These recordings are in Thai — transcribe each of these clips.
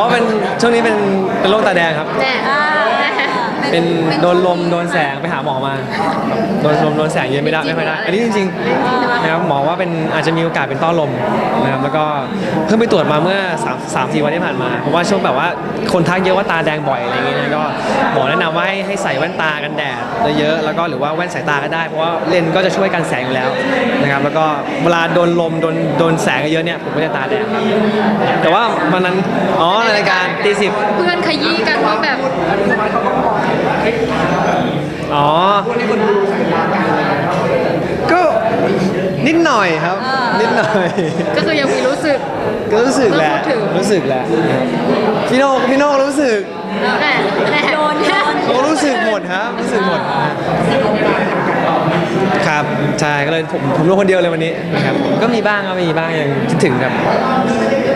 อเป็นช่วงนี้เป็นเป็นโรคตาแดงครับ แน่เป็นโดนลมโดนแสงไปหาหมอมาโดนลมโดนแสงเยอะไม่ได้ไม่ค่อยได้อันนี้จริงๆนะครับหมอว่าเป็นอาจจะมีโอกาสเป็นต้อลมนะครับแล้วก็เพิ่งไปตรวจมาเมื่อ3 3 4วันที่ผ่านมาเพราะว่าช่วงแบบว่าคนทักเยอะว่าตาแดงบ่อยอะไรอย่างเงี้ยนะก็หมอแนะนำว่าให้ให้ใส่แว่นตากันแดดเยอะๆแล้วก็หรือว่าแว่นสายตาก็ได้เพราะว่าเลนส์ก็จะช่วยกันแสงอยู่แล้วนะครับแล้ว ก็เวลาโดนลมโดนโดนแสงเยอะๆเนี่ยผมก็จะตาแดงแต่ว่าวันนั้นอ๋อในรายการตีสิบเพื่อนขยี้กันว่าแบบอ๋อก็นิดหน่อยครับ นิดหน่อย ก็คือยังมีรู้สึก ก็รู้สึกแหละก็พูดถึงรู้สึกแหละครับพี่โน่พี่โน่รู้สึกแต่แต่โดนโดนเขารู้สึกหมดครับรู้สึกหมด ครับใช่ก็เลยผมผมรู้คนเดียวเลยวันนี้นะครับก็มีบ้างครับมีบ้างยังคิดถึงครับ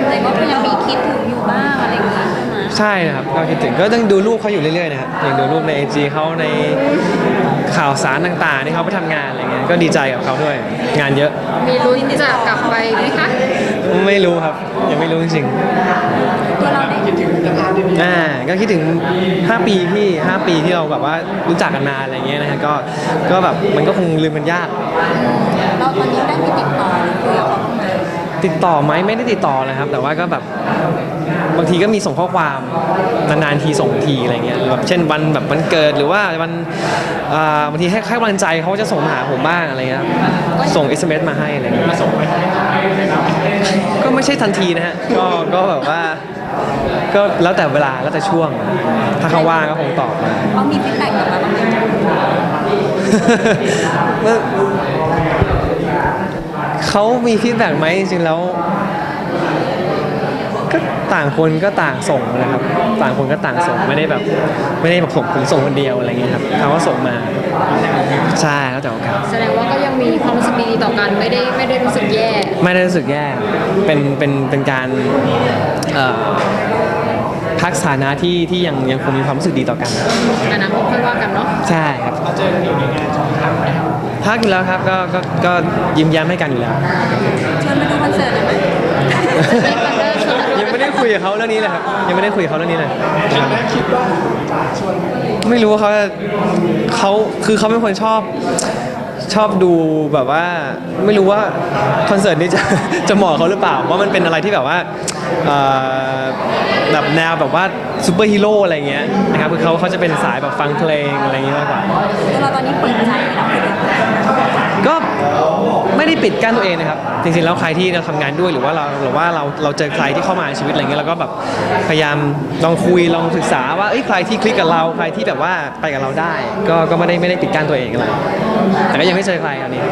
แต่ก็ยังมีคิดถึงอยู่บ้างอะไรอย่างเงี้ยใช่ไหมใช่นะครับก็คิดถึงก็ต้องดูรูปเขาอยู่เรื่อยๆนะครับยังดูรูปในไอจีเขาในข่าวสารต่างๆที่เขาไปทำงานอะไรเงี้ยก็ดีใจกับเขาด้วยงานเยอะ มีลุ้นจะกลับไปไหมคะ ไม่รู้ครับ ยังไม่รู้จริงตัวเราได้คิดถึงๆอ่าก็คิดถึง 5 ปีที่ 5 ปีที่เราแบบว่ารู้จักกันมาอะไรเงี้ยนะฮะก็ก็แบบมันก็คงลืมกันยาก เราตอนนี้ได้ ติดต่อไหมไม่ได้ติดต่อเลยครับ แต่ว่าก็แบบบางทีก็มีส่งข้อความนานๆทีส่งทีอะไรเงี้ยแบบเช่นวันแบบวันเกิดหรือว่าวันอ่าบางทีให้ให้กำลังใจเขาจะส่งมาหาผมบ้างอะไรเงี้ยครับส่ง SMS มาให้อะไรเงี้ยส่งก็ไม่ใช่ทันทีนะฮะก็ก็แบบว่าก็แล้วแต่เวลาแล้วแต่ช่วง ถ้าเขาว่างก็คงตอบมาเขามีฟีดแบ็กกลับมาบ้างไหมว่า เขามีฟีดแบ็กไหมจริงๆแล้วก็ต่างคนก็ต่างส่งนะครับ ต่างคนก็ต่างส่งไม่ได้แบบ ไม่ได้แบบส่งผมส่งคนเดียวอะไรเงี้ยครับเขาก็ส่งมาใช่แล้วแต่โอกาสแสดงว่าก็ยังมีความรู้สึกดีๆต่อกันไม่ได้ไม่ได้รู้สึกแย่ ไม่ได้รู้สึกแย่เป็นเป็นเป็นการเอ่อ พักสถานะที่ที่ยังยังคงมีความรู้สึกดีต่อกันอนาคตค่อยว่ากันเนาะใช่ครับเราเจอกันอยู่ในงานช่องทางพักอยู่แล้วครับก็ก็ก็ยิ้มแย้มให้กันอยู่แล้ว ชวนมาดูคอนเสิร์ตหน่อยไหมยังไม่ได้คุยกับเขาเรื่องนี้เลยครับยังไม่ได้คุยกับเขาเรื่องนี้เลยไม่รู้ว่าเขาจะเขาคือเขาเป็นคนชอบชอบดูแบบว่าไม่รู้ว่าคอนเสิร์ตนี้จะจะเหมาะเขาหรือเปล่าว่ามันเป็นอะไรที่แบบว่าเอ่อ แบบแนวแบบว่าซูเปอร์ฮีโร่อะไรเงี้ยนะครับคือเขาเขาจะเป็นสายแบบฟังเพลงอะไรเงี้ยมากกว่าตัวเราตอนนี้เปิดใจรับคนอื่นก็ไม่ได้ปิดกั้นตัวเองนะครับ จริงๆแล้วใครที่เราทำงานด้วยหรือว่าเราหรือว่าเราเราเจอใครที่เข้ามาในชีวิตอะไรเงี้ยเราก็แบบพยายามลองคุยลองศึกษาว่าเอ้ยใครที่คลิกกับเราใครที่แบบว่าไปกับเราได้ ก็ก็ไม่ได้ไม่ได้ปิดกั้นตัวเองอะไรแต่ก็ยังไม่เจอใครอันนี้